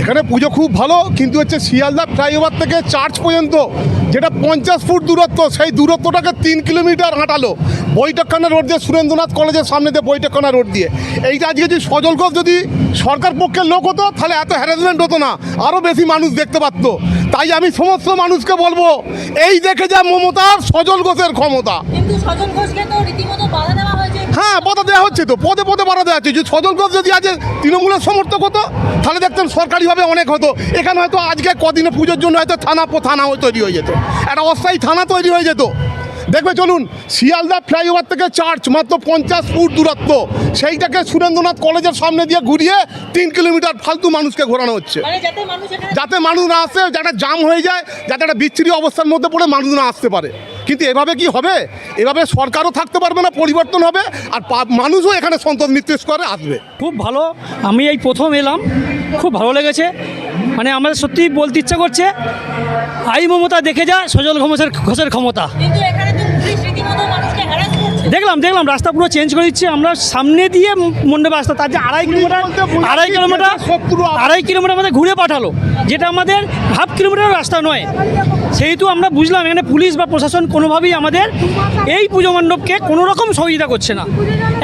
এখানে পুজো খুব ভালো, কিন্তু হচ্ছে শিয়ালদা ফ্লাইওভার থেকে চার্চ পর্যন্ত, যেটা পঞ্চাশ ফুট দূরত্ব, সেই দূরত্বটাকে তিন কিলোমিটার হাঁটালো বৈঠকখানা রোড দিয়ে সুরেন্দ্রনাথ কলেজের সামনে দিয়ে বৈঠকখানা রোড দিয়ে। এইটা আজকে যদি সজল ঘোষ যদি সরকার পক্ষের লোক হতো, তাহলে এত হ্যারাসমেন্ট হতো না আরও বেশি মানুষ দেখতে পারতো। তাই আমি সমস্ত মানুষকে বলব, এই দেখে যা মমতার সজল ঘোষের ক্ষমতা। কিন্তু সজল ঘোষকে তো রীতিমতো বাধা হ্যাঁ বাধা দেওয়া হচ্ছে তো। পদে পদে বাধা দেওয়া হচ্ছে। যদি সজল ঘোষ যদি আজ তৃণমূলের সমর্থক হতো তাহলে দেখতেন সরকারিভাবে অনেক হতো। এখানে হয়তো আজকে কদিনে পুজোর জন্য হয়তো থানা থানা তৈরি হয়ে যেত। একটা অস্থায়ী থানা তৈরি হয়ে যেত। দেখবে চলুন শিয়ালদা ফ্লাইওভার থেকে চার্চ মাত্র পঞ্চাশ ফুট দূরত্ব। সেইটাকে সুরেন্দ্রনাথ কলেজের সামনে দিয়ে ঘুরিয়ে তিন কিলোমিটার ফালতু মানুষকে ঘোরানো হচ্ছে। মানে যাতে মানুষ যাতে মানুষ না আসে যাতে জাম হয়ে যায় যাতে একটা বিচ্ছিরি অবস্থার মধ্যে পড়ে মানুষ না আসতে পারে। কিন্তু এভাবে কি হবে? এভাবে সরকারও থাকতে পারবে না পরিবর্তন হবে আর পা- মানুষও এখানে সন্তোষ নির্দেশ করে আসবে। খুব ভালো। আমি এই প্রথম এলাম। খুব ভালো লেগেছে। মানে আমাদের সত্যি বলতে ইচ্ছা করছে আই মমতা দেখে যা সজল ঘোষের ঘোষের ক্ষমতা। দেখলাম দেখলাম রাস্তা পুরো চেঞ্জ করে দিচ্ছে। আমরা সামনে দিয়ে মণ্ডপে রাস্তা তার যে আড়াই কিলোমিটার আড়াই কিলোমিটার পুরো আড়াই কিলোমিটার আমাদের ঘুরে পাঠালো যেটা আমাদের হাফ কিলোমিটার রাস্তা নয়। সেহেতু আমরা বুঝলাম এখানে পুলিশ বা প্রশাসন কোনোভাবেই আমাদের এই পুজো মণ্ডপকে কোনো রকম সহযোগিতা করছে না।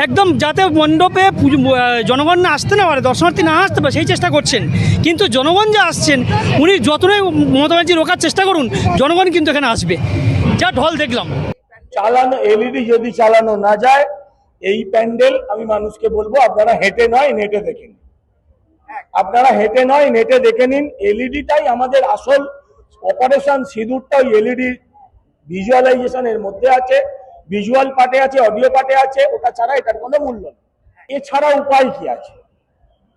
একদম যাতে মণ্ডপে পুজো জনগণ না আসতে না পারে দর্শনার্থী না আসতে পারে সেই চেষ্টা করছেন। কিন্তু জনগণ যে আসছেন উনি যতটাই মমতা ব্যানার্জি রোকার চেষ্টা করুন জনগণ কিন্তু এখানে আসবে। যা ঢল দেখলাম। চালানো, এলইডি যদি চালানো না যায়, এই প্যান্ডেল আমি মানুষকে বলব, আপনারা হেঁটে নয়, নেটে দেখে নিন। আপনারা হেঁটে নয়, নেটে দেখে নিন। এলইডিটাই আমাদের আসল অপারেশন সিঁদুরটা ওই এলইডি ভিজুয়ালাইজেশন এর মধ্যে আছে। ভিজুয়াল পার্টে আছে, অডিও পার্টে আছে, ওটা ছাড়া এটার কোনো মূল্য নেই। এছাড়া উপায় কি আছে?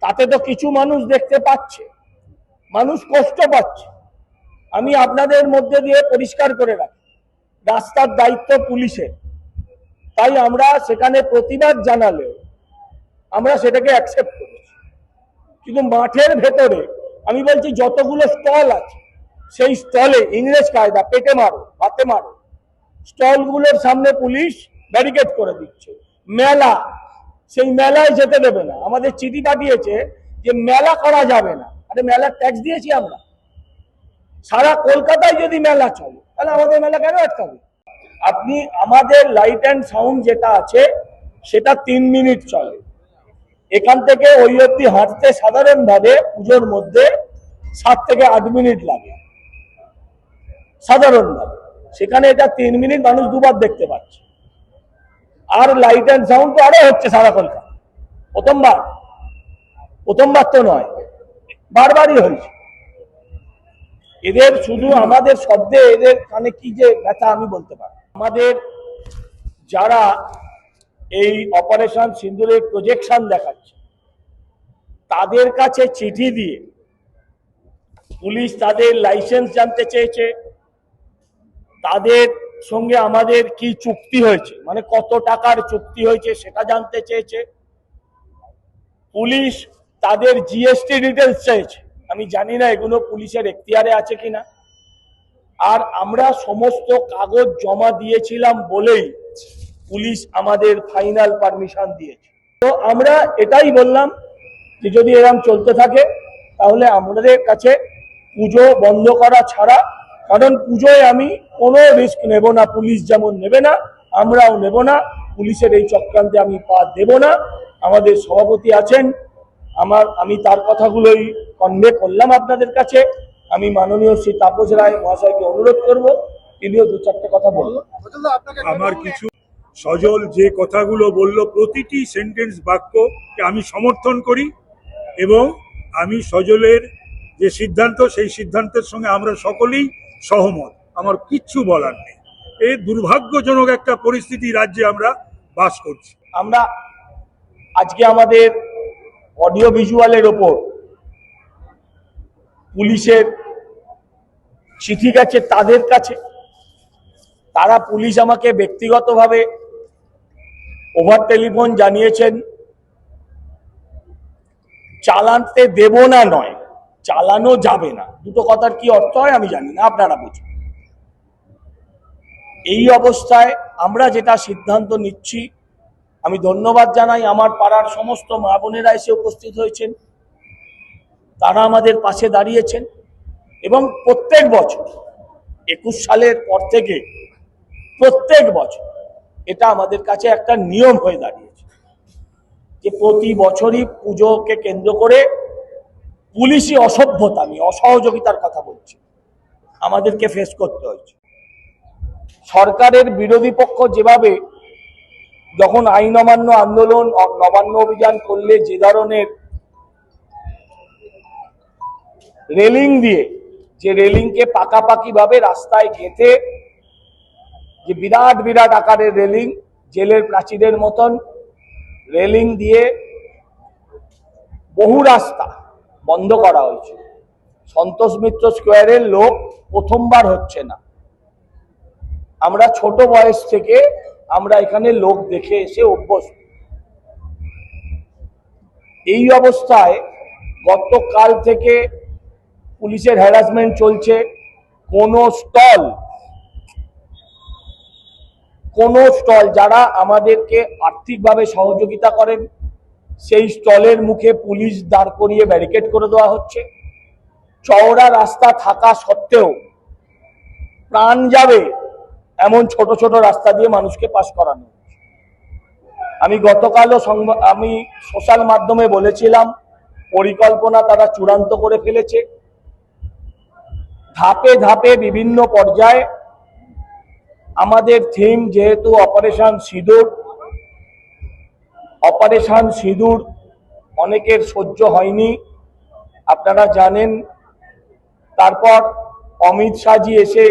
তাতে তো কিছু মানুষ দেখতে পাচ্ছে। মানুষ কষ্ট পাচ্ছে। আমি আপনাদের মধ্যে দিয়ে পরিষ্কার করে রাখি। রাস্তার দায়িত্ব পুলিশের। তাই আমরা সেখানে প্রতিবাদ জানালেও আমরা সেটাকে অ্যাকসেপ্ট করেছি। কিন্তু মাঠের ভেতরে, আমি বলছি যতগুলো স্টল আছে, সেই স্টলে ইংরেজ কায়দা, পেটে মারো, হাতে মারো। স্টলগুলোর সামনে পুলিশ ব্যারিকেড করে দিচ্ছে। মেলা, সেই মেলায় যেতে দেবে না। আমাদের চিঠি পাঠিয়েছে যে মেলা করা যাবে না। আরে মেলা ট্যাক্স দিয়েছি আমরা। সারা কলকাতায় যদি মেলা চলে, তাহলে আমাদের মেলা কেন আটকাবে? আপনি আমাদের লাইট অ্যান্ড সাউন্ড যেটা আছে, সেটা তিন মিনিট চলে। এখান থেকে ওই অব্দি হাঁটতে সাধারণভাবে পুজোর মধ্যে সাত থেকে আট মিনিট লাগে। সাধারণভাবে। সেখানে এটা তিন মিনিট মানুষ দুবার দেখতে পাচ্ছে। আর লাইট অ্যান্ড সাউন্ড তো আরও হচ্ছে সারা কলকাতা প্রথমবার। প্রথমবার তো নয়। বারবারই হয়েছে। এদের শুধু আমাদের শব্দে এদের কানে কি যে ব্যথা আমি বলতে পারি আমাদের যারা এই অপারেশন সিন্দুরের প্রজেকশন দেখাচ্ছে, তাদের কাছে চিঠি দিয়ে পুলিশ তাদের লাইসেন্স জানতে চেয়েছে, তাদের সঙ্গে আমাদের কি চুক্তি হয়েছে মানে কত টাকার চুক্তি হয়েছে সেটা জানতে চেয়েছে। পুলিশ তাদের জিএসটি ডিটেলস চাইছে আমি জানি না এগুলো পুলিশের এখতিয়ারে আছে কিনা। আর আমরা সমস্ত কাগজ জমা দিয়েছিলাম বলেই পুলিশ আমাদের ফাইনাল পারমিশন দিয়েছে। তো আমরা এটাই বললাম যে যদি এরকম চলতে থাকে, তাহলে আমাদের কাছে পুজো বন্ধ করা ছাড়া, কারণ পুজোয় আমি কোনো রিস্ক নেব না, পুলিশ যেমন নেবে না, আমরাও নেব না, পুলিশের এই চক্রান্তে আমি পা দেব না। আমাদের সভাপতি আছেন আমার আমি তার কথাগুলোই কনভে করলাম আপনাদের কাছে। আমি মাননীয় শ্রী তাপস রায় মহাশয়কে অনুরোধ করব তিনিও দু চারটে কথা বলবেন আমার কিছু সজল যে কথাগুলো বলল প্রতিটি সেন্টেন্স বাক্যকে আমি সমর্থন করি এবং আমি সজলের যে সিদ্ধান্ত সেই সিদ্ধান্তের সঙ্গে আমরা সকলেই সহমত। আমার কিচ্ছু বলার নেই। এই দুর্ভাগ্যজনক একটা পরিস্থিতি রাজ্যে আমরা বাস করছি। আমরা আজকে আমাদের অডিও ভিজুয়ালের ওপর পুলিশের চিঠি গেছে তাদের কাছে। তারা পুলিশ আমাকে ব্যক্তিগতভাবে ওভার টেলিফোন জানিয়েছেন, চালানতে দেব না নয়, চালানো যাবে না। দুটো কথার কি অর্থ হয় আমি জানি না, আপনারা বুঝুন। এই অবস্থায় আমরা যেটা সিদ্ধান্ত নিচ্ছি আমি ধন্যবাদ জানাই আমার পাড়ার সমস্ত মা বোনেরা এসে উপস্থিত হয়েছেন। তারা আমাদের পাশে দাঁড়িয়েছেন এবং প্রত্যেক বছর, একুশ সালের পর থেকে প্রত্যেক বছর এটা আমাদের কাছে একটা নিয়ম হয়ে দাঁড়িয়েছে যে প্রতি বছরই পুজোকে কেন্দ্র করে পুলিশি অসভ্যতা, আমি অসহযোগিতার কথা বলছি, আমাদেরকে ফেস করতে হয়েছে। সরকারের বিরোধী পক্ষ যেভাবে যখন আইন অমান্য আন্দোলন, নবান্ন অভিযান করলে যে ধরনের রেলিং দিয়ে, যে রেলিংকে পাকাপাকি ভাবে রাস্তায় গেঁথে, যে বিরাট বিরাট আকারের রেলিং, জেলের প্রাচীরের মতন রেলিং দিয়ে বহু রাস্তা বন্ধ করা হয়েছে। সন্তোষ মিত্র স্কোয়ারের লোক প্রথমবার হচ্ছে না। আমরা ছোট বয়স থেকে আমরা এখানে লোক দেখে এসে অভ্যস্ত। এই অবস্থায় গতকাল থেকে পুলিশের হ্যারাসমেন্ট চলছে। কোন স্টল কোন স্টল যারা আমাদেরকে আর্থিকভাবে সহযোগিতা করেন, সেই স্টলের মুখে পুলিশ দাঁড় করিয়ে ব্যারিকেড করে দেওয়া হচ্ছে। চওড়া রাস্তা থাকা সত্ত্বেও প্রাণ যাবে এমন ছোট ছোট রাস্তা দিয়ে মানুষকে পাস করানো। আমি গতকালও আমি সোশ্যাল মাধ্যমে বলেছিলাম, পরিকল্পনা তারা চূড়ান্ত করে ফেলেছে। ধাপে ধাপে বিভিন্ন পর্যায়ে আমাদের থিম যেহেতু অপারেশন সিঁদুর অপারেশন সিঁদুর অনেকের সহ্য হয়নি। আপনারা জানেন, তারপর অমিত শাহজি এসে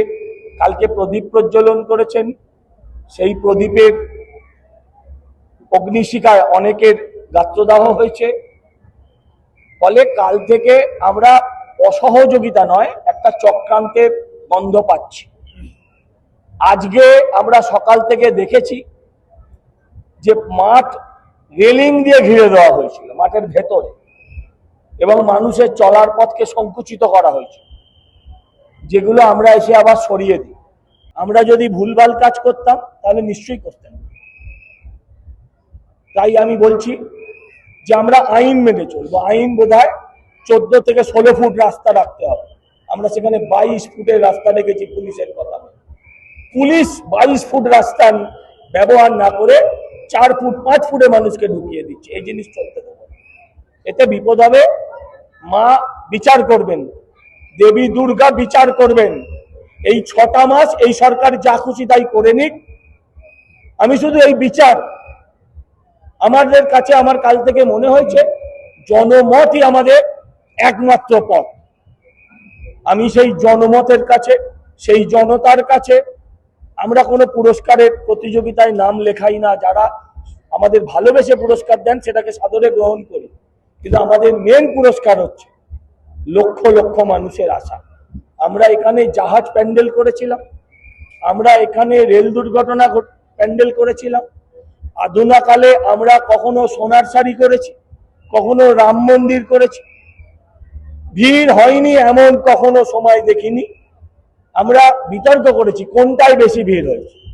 কালকে প্রদীপ প্রজ্বলন করেছেন, সেই প্রদীপের অগ্নিশিখায় অনেকের গাত্রদাহ হয়েছে। ফলে কাল থেকে আমরা অসহযোগিতা নয়, একটা চক্রান্তের গন্ধ পাচ্ছি। আজকে আমরা সকাল থেকে দেখেছি যে মাঠ রেলিং দিয়ে ঘিরে দেওয়া হয়েছিল, মাঠের ভেতরে। এবং মানুষের চলার পথকে সংকুচিত করা হয়েছে যেগুলো আমরা এসে আবার সরিয়ে দিই। আমরা যদি ভুলভাল কাজ করতাম, তাহলে নিশ্চয়ই করতাম। তাই আমি বলছি যে আমরা আইন মেনে চলবো। আইন বোধ হয় চোদ্দ থেকে ষোলো ফুট রাস্তা রাখতে হবে। আমরা সেখানে বাইশ ফুটের রাস্তা রেখেছি পুলিশের কথা। পুলিশ বাইশ ফুট রাস্তা ব্যবহার না করে চার ফুট, পাঁচ ফুটে মানুষকে ঢুকিয়ে দিচ্ছে। এই জিনিস চলতে এতে বিপদ হবে। মা বিচার করবেন। দেবী দুর্গা বিচার করবেন। এই ছটা মাস এই সরকার যা খুশি তাই করে নিক। আমি শুধু এই বিচার আমাদের কাছে আমার কাল থেকে মনে হয়েছে, জনমতই আমাদের একমাত্র পথ। আমি সেই জনমতের কাছে, সেই জনতার কাছে আমরা কোনো পুরস্কারের প্রতিযোগিতায় নাম লেখাই না, যারা আমাদের ভালোবেসে পুরস্কার দেন সেটাকে সাদরে গ্রহণ করি। কিন্তু আমাদের মেন পুরস্কার হচ্ছে লক্ষ লক্ষ মানুষের আশা। আমরা এখানে জাহাজ প্যান্ডেল করেছিলাম। আমরা এখানে রেল দুর্ঘটনা ঘট- প্যান্ডেল করেছিলাম। আধুনাকালে আমরা কখনো সোনার শাড়ি করেছি, কখনো রাম মন্দির করেছি। ভিড় হয়নি এমন কখনো সময় দেখিনি। আমরা বিতর্ক করেছি, কোনটায় বেশি ভিড় হয়েছে?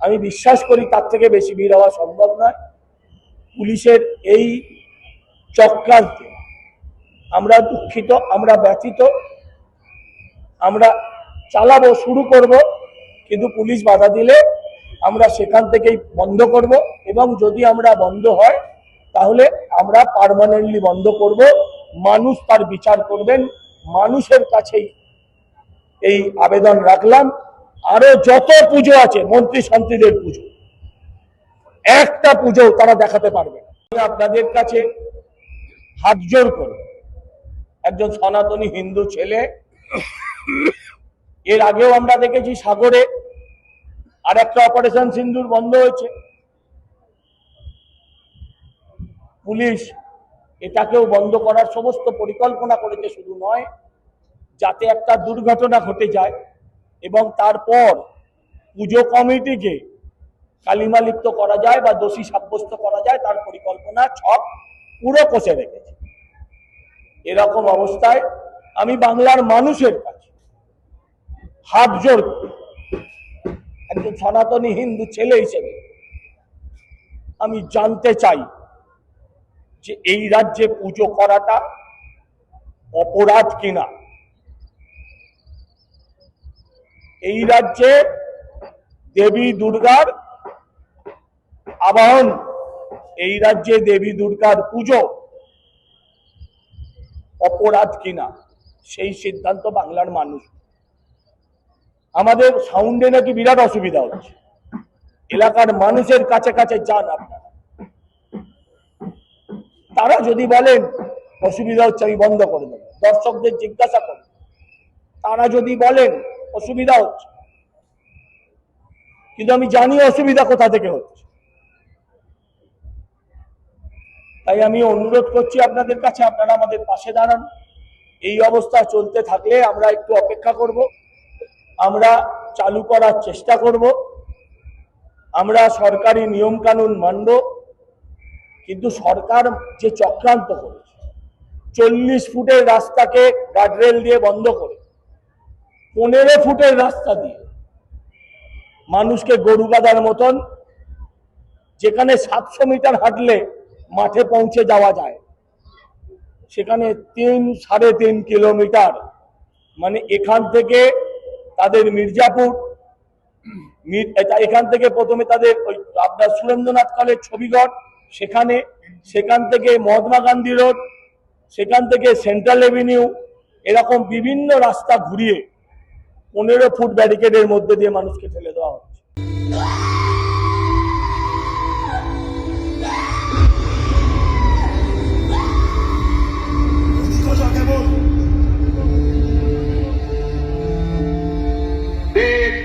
আমি বিশ্বাস করি তার থেকে বেশি ভিড় হওয়া সম্ভব নয়। পুলিশের এই চক্রান্তে আমরা দুঃখিত, আমরা ব্যথিত, আমরা চালাবো, শুরু করব, কিন্তু পুলিশ বাধা দিলে আমরা সেখান থেকেই বন্ধ করব এবং যদি আমরা বন্ধ হয়, তাহলে আমরা পার্মানেন্টলি বন্ধ করব। মানুষ তার বিচার করবেন, মানুষের কাছেই এই আবেদন রাখলাম। আরও যত পুজো আছে, মন্ত্রী শান্তিদের পুজো, একটা পুজো তারা দেখাতে পারবে। আপনাদের কাছে হাত জোর করে। একজন সনাতনী হিন্দু ছেলে। এর আগেও আমরা দেখেছি সাগরে আর একটা অপারেশন সিন্দুর বন্ধ হয়েছে। পুলিশ এটাকেও বন্ধ করার সমস্ত পরিকল্পনা করেছে, শুধু নয়, যাতে একটা দুর্ঘটনা ঘটে যায় এবং তারপর পুজো কমিটিকে কালিমালিপ্ত করা যায় বা দোষী সাব্যস্ত করা যায়, তার পরিকল্পনা ছক পুরো কষে রেখেছে। এরকম অবস্থায় আমি বাংলার মানুষের কাছে হাত জোর একজন সনাতনী হিন্দু ছেলে হিসেবে আমি জানতে চাই যে এই রাজ্যে পুজো করাটা অপরাধ কিনা। এই রাজ্যে দেবী দুর্গার আবাহন এই রাজ্যে দেবী দুর্গার পুজো অপরাধ কিনা, সেই সিদ্ধান্ত বাংলার মানুষ। আমাদের সাউন্ডে নাকি বিরাট অসুবিধা হচ্ছে। এলাকার মানুষের কাছে কাছে যান আপনারা। তারা যদি বলেন, অসুবিধা হচ্ছে, আমি বন্ধ করে দেবো। দর্শকদের জিজ্ঞাসা করুন। তারা যদি বলেন, অসুবিধা হচ্ছে। কিন্তু আমি জানি অসুবিধা কোথা থেকে হচ্ছে। তাই আমি অনুরোধ করছি আপনাদের কাছে, আপনারা আমাদের পাশে দাঁড়ান। এই অবস্থা চলতে থাকলে আমরা একটু অপেক্ষা করব। আমরা চালু করার চেষ্টা করব। আমরা সরকারি নিয়ম কানুন মানব, কিন্তু সরকার যে চক্রান্ত করেছে, চল্লিশ ফুটের রাস্তাকে গার্ডরেল দিয়ে বন্ধ করে, পনেরো ফুটের রাস্তা দিয়ে মানুষকে গরু গাদার মতন, যেখানে সাতশো মিটার হাঁটলে মাঠে পৌঁছে যাওয়া যায়। সেখানে তিন, সাড়ে তিন কিলোমিটার মানে এখান থেকে তাদের মির্জাপুর, মির- এখান থেকে প্রথমে তাদের ওই আপনার সুরেন্দ্রনাথ কলেজ ছবিগড় সেখানে, সেখান থেকে মহাত্মা গান্ধী রোড, সেখান থেকে সেন্ট্রাল এভিনিউ, এরকম বিভিন্ন রাস্তা ঘুরিয়ে পনেরো ফুট ব্যারিকেডের মধ্যে দিয়ে মানুষকে ঠেলে দেওয়া হচ্ছে।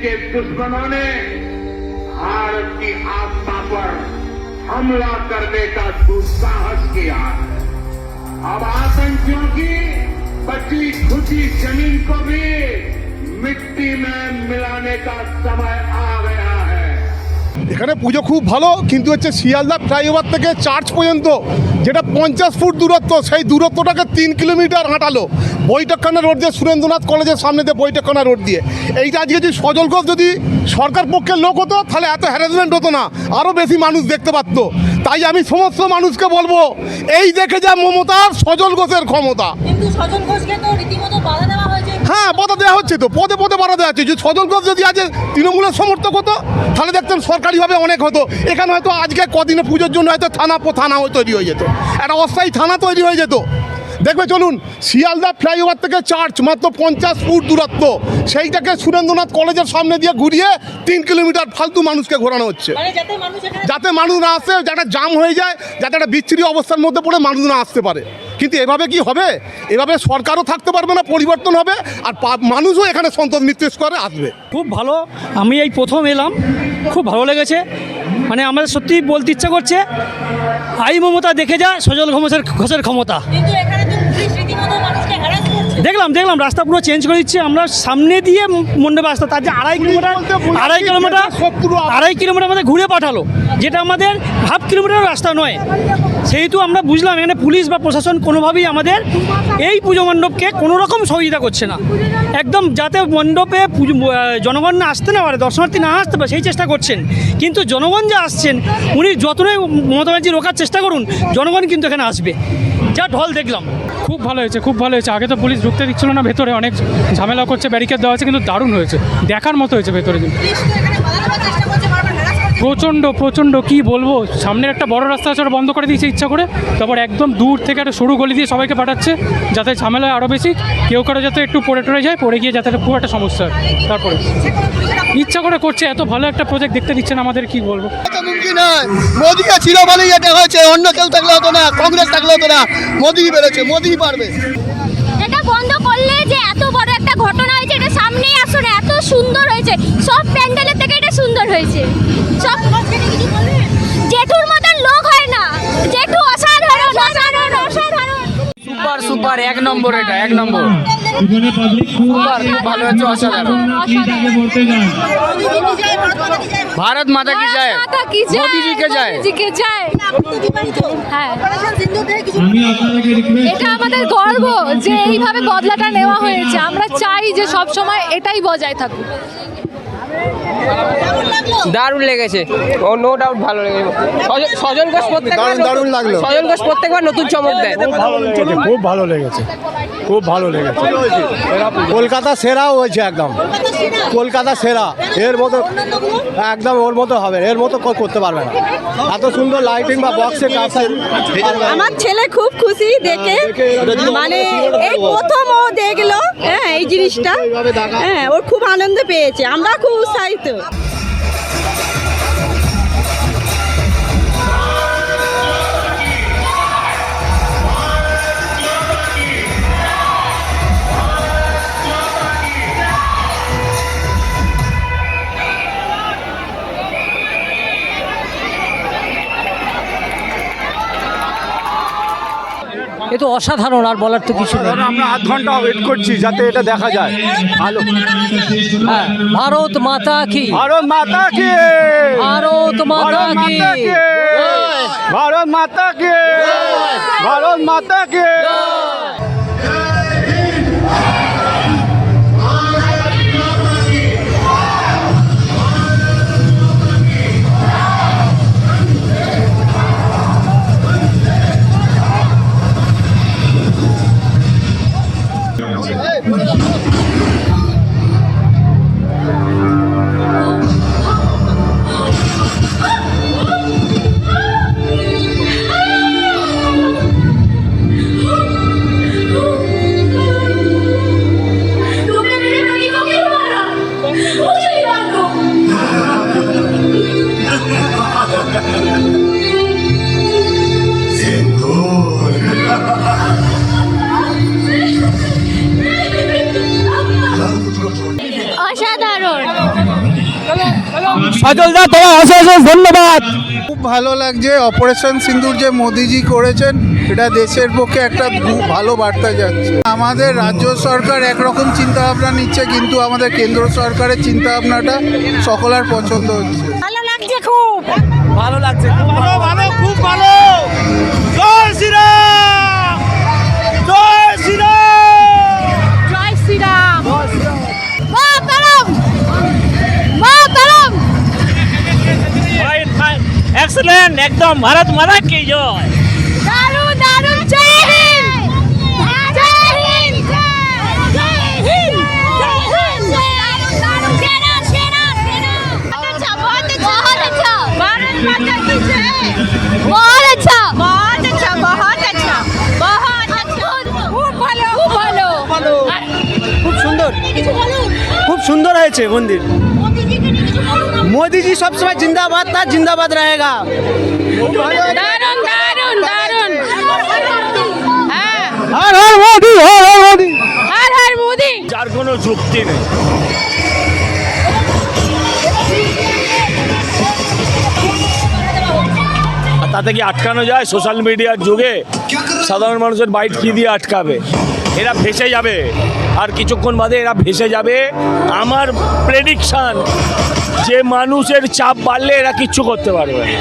के दुश्मनों ने भारत की आत्मा पर हमला करने का दुस्साहस किया। है अब आतंकियों की बची खुची ज़मीन को भी मिट्टी में मिलाने का समय आ এখানে পুজো খুব ভালো, কিন্তু হচ্ছে শিয়ালদা ফ্লাইওভার থেকে চার্চ পর্যন্ত, যেটা পঞ্চাশ ফুট দূরত্ব, সেই দূরত্বটাকে তিন কিলোমিটার হাঁটালো। বৈঠকখানা রোড দিয়ে সুরেন্দ্রনাথ কলেজের সামনে দিয়ে বৈঠকখানা রোড দিয়ে। এইটা আজকে যদি সজল যদি সরকার পক্ষের লোক হতো, তাহলে এত হ্যারাসমেন্ট হতো না আরও বেশি মানুষ দেখতে পারতো। তাই আমি সমস্ত মানুষকে বলব, এই দেখে যা মমতার সজল ঘোষের ক্ষমতা। সজল ঘোষকে তো রীতিমতো হ্যাঁ বাধা দেওয়া হচ্ছে তো পদে পদে বাধা দেওয়া হচ্ছে। যদি সজল ঘোষ যদি আজ তৃণমূলের সমর্থক হতো তাহলে দেখতেন সরকারিভাবে অনেক হতো। এখানে হয়তো আজকে কদিনে পুজোর জন্য হয়তো থানা থানা তৈরি হয়ে যেত। একটা অস্থায়ী থানা তৈরি হয়ে যেত। দেখবে চলুন শিয়ালদা ফ্লাইওভার থেকে চার্চ মাত্র পঞ্চাশ ফুট দূরত্ব। সেইটাকে সুরেন্দ্রনাথ কলেজের সামনে দিয়ে ঘুরিয়ে তিন কিলোমিটার ফালতু মানুষকে ঘোরানো হচ্ছে। মানে যাতে মানুষ যাতে মানুষ না আসে যাতে জাম হয়ে যায় যাতে একটা বিচ্ছিরি অবস্থার মধ্যে পড়ে মানুষ না আসতে পারে। কিন্তু এভাবে কি হবে? এভাবে সরকারও থাকতে পারবে না পরিবর্তন হবে আর পা- মানুষও এখানে সন্তোষ নির্দেশ করে আসবে। খুব ভালো। আমি এই প্রথম এলাম। খুব ভালো লেগেছে। মানে আমাদের সত্যি বলতে ইচ্ছা করছে আই মমতা দেখে যা সজল ঘোষের ঘোষের ক্ষমতা। কিন্তু এখানে তো পুলিশ রীতিমতো মানুষকে হ্যারাস করছে। দেখলাম দেখলাম রাস্তা পুরো চেঞ্জ করে দিচ্ছে। আমরা সামনে দিয়ে মণ্ডপে আসতাম। তার যে আড়াই কিলোমিটার আড়াই কিলোমিটার আড়াই কিলোমিটার আমাদের ঘুরে পাঠালো। যেটা আমাদের হাফ কিলোমিটার রাস্তা নয়। সেহেতু আমরা বুঝলাম এখানে পুলিশ বা প্রশাসন কোনোভাবেই আমাদের এই পুজো মণ্ডপকে কোনো রকম সহযোগিতা করছে না। একদম যাতে মণ্ডপে জনগণ না আসতে না পারে, দর্শনার্থী না আসতে পারে, সেই চেষ্টা করছেন। কিন্তু জনগণ যে আসছেন, উনি যতটাই মমতা ব্যানার্জি রোকার চেষ্টা করুন, জনগণ কিন্তু এখানে আসবে। যা ঢল দেখলাম। খুব ভালো হয়েছে, খুব ভালো হয়েছে। আগে তো পুলিশ ঢুকতে দিচ্ছিল না, ভেতরে অনেক ঝামেলা করছে, ব্যারিকেড দেওয়া হয়েছে কিন্তু দারুণ হয়েছে। দেখার মতো হয়েছে ভেতরে কিন্তু। প্রচণ্ড প্রচণ্ড, কি বলব? সামনের একটা বড় রাস্তা আছে, ওটা বন্ধ করে দিয়েছে ইচ্ছা করে। তারপর একদম দূর থেকে একটা সরু গলি দিয়ে সবাইকে পাঠাচ্ছে, যাতে ঝামেলা আরও বেশি। কেউ কারও যাতে একটু পড়ে টরে যায়, পড়ে গিয়ে যাতে খুব একটা সমস্যা হয়। তারপরে ইচ্ছা করে করছে, এত ভালো একটা প্রজেক্ট দেখতে দিচ্ছেন আমাদের, কি বলব? মোদিকে ছিল বলেই এটা হয়েছে, অন্য কেউ থাকলে হতো না, কংগ্রেস থাকলে হতো না। মোদি বেরোচ্ছে মোদি পারবে। একটা ঘটনা হয়েছে, এটা সামনেই আসো না, এত সুন্দর হয়েছে। সব প্যান্ডেলের থেকে এটা সুন্দর হয়েছে। সব জেঠুর মতন লোক হয় না। জেঠু অসাধারণ অসাধারণ অসাধারণ। সুপার সুপার, এক নম্বর এটা, এক নম্বর। সুপার খুব ভালো হচ্ছে অসাধারণ। ভারত মাতা কি যায় মাতা কি জয় মোদিজিকে যায় মোদিজিকে জয় হ্যাঁ অপারেশন সিন্ধুর থেকে কিছু এটা আমাদের গর্ব যে এইভাবে বদলাটা নেওয়া হয়েছে। আমরা চাই যে সব সময় এটাই বজায় থাকুক। দারুণ লেগেছে। ও নো ডাউট ভালো লেগেছে। সজ- সজল ঘোষ প্রত্যেকবার দারুণ, লাগল। সজল ঘোষ প্রত্যেকবার নতুন চমক দেয়। খুব ভালো লেগেছে খুব ভালো লেগেছে কলকাতা সেরাও হয়েছে একদম। কলকাতা সেরা। এর মতো একদম ওর মতো হবে এর মতো কেউ করতে পারবে না। এত সুন্দর লাইটিং বা বক্সের কাজ আমার ছেলে খুব খুশি দেখে। মানে এই প্রথম ও দেখল হ্যাঁ এই জিনিসটা। হ্যাঁ ওর খুব আনন্দ পেয়েছে। আমরা খুব উৎসাহিত। cute. তো অসাধারণ আর বলার তো কিছু নেই। আমরা আধ ঘণ্টা ওয়েট করছি যাতে এটা দেখা যায়। ভালো। হ্যাঁ ভারত মাতা কি? ভারত মাতা কি? ভারত মাতা কি? ভারত মাতা কি? ভারত মাতা কি? অশেষ ধন্যবাদ। খুব ভালো লাগছে অপারেশন সিন্দুর যে মোদিজি করেছেন এটা দেশের পক্ষে একটা ভালো বার্তা যাচ্ছে। আমাদের রাজ্য সরকার একরকম চিন্তা ভাবনা নিচ্ছে কিন্তু আমাদের কেন্দ্র সরকারের চিন্তা ভাবনাটা সকলের পছন্দ হচ্ছে। ভালো লাগছে খুব। ভালো লাগছে ভালো। ভালো খুব ভালো। জয় শ্রীরাম এক্সেলেন্ট একদম ভারত মাতা কি জয়। খুব সুন্দর হয়েছে মন্দির। मोदी जी सब समय जिंदाबाद था जिंदाबाद रहेगा দারুণ দারুণ দারুণ হ্যাঁ हर हर मोदी हर हर मोदी হর হর মোদি যার কোনো যুক্তি নেই আর তাতে কি আটকানো যায় সোশ্যাল মিডিয়ার যুগে সাধারণ মানুষের বাইট কি দিয়ে আটকাবে এরা ভেসে যাবে আর কিছুক্ষণ বাদে এরা ভেসে যাবে আমার প্রেডিকশন যে মানুষের চাপ বাড়লে এরা কিচ্ছু করতে পারবে না।